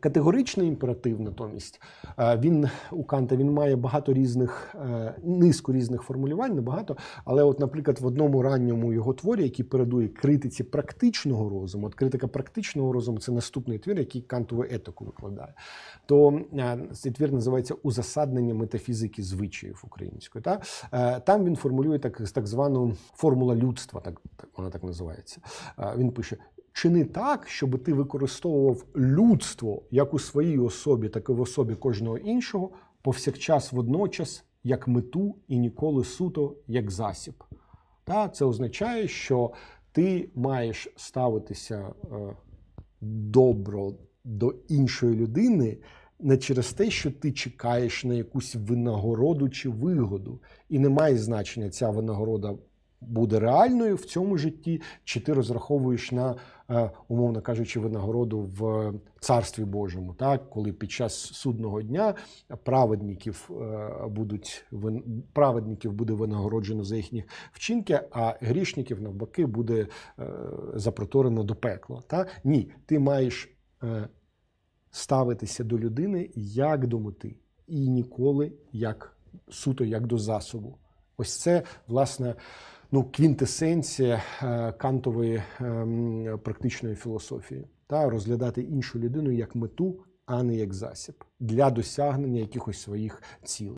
Категоричний імператив, натомість, е, він у Канта він має багато різних е, низку різних формулювань, небагато. Але, от, наприклад, в одному ранньому його творі, який передує критиці практичного розуму, от критика практичного розуму це наступний твір, який кантову етику викладає. То е, цей твір називається Узасаднення метафізики звичаїв українською. Та? Там він формулює так, так звану формула людства, так, вона так називається. Він пише. Чини так, щоб ти використовував людство як у своїй особі, так і в особі кожного іншого, повсякчас водночас, як мету і ніколи суто як засіб. Та, це означає, що ти маєш ставитися е, добро до іншої людини не через те, що ти чекаєш на якусь винагороду чи вигоду, і не має значення ця винагорода буде реальною в цьому житті, чи ти розраховуєш на, е, умовно кажучи, винагороду в царстві Божому, так коли під час судного дня праведників е, будуть праведників буде винагороджено за їхні вчинки, а грішників навпаки буде е, запроторено до пекла. Та ні, ти маєш ставитися до людини як до мети, і ніколи як суто як до засобу. Ось це власне ну, квінтесенція е, кантової ем, практичної філософії. Та розглядати іншу людину як мету, а не як засіб для досягнення якихось своїх цілей.